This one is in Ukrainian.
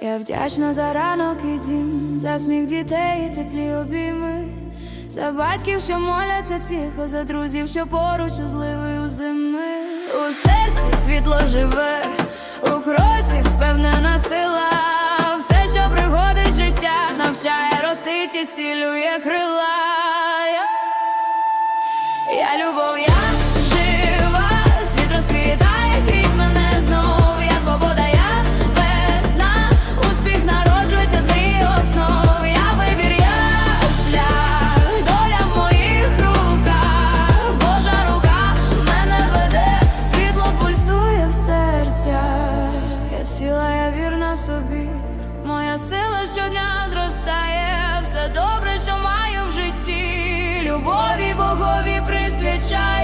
Я вдячна за ранок і дім, за сміх дітей і теплі обійми, за батьків, що моляться тихо, за друзів, що поруч у зливи у зими. У серці світло живе, у кроці впевнена сила. Все, що приходить життя, навчає ростить і цілює крила. Я любов, Я я вірна собі. Моя сила щодня зростає, все добре, що маю в житті. Любові Богові присвячаю.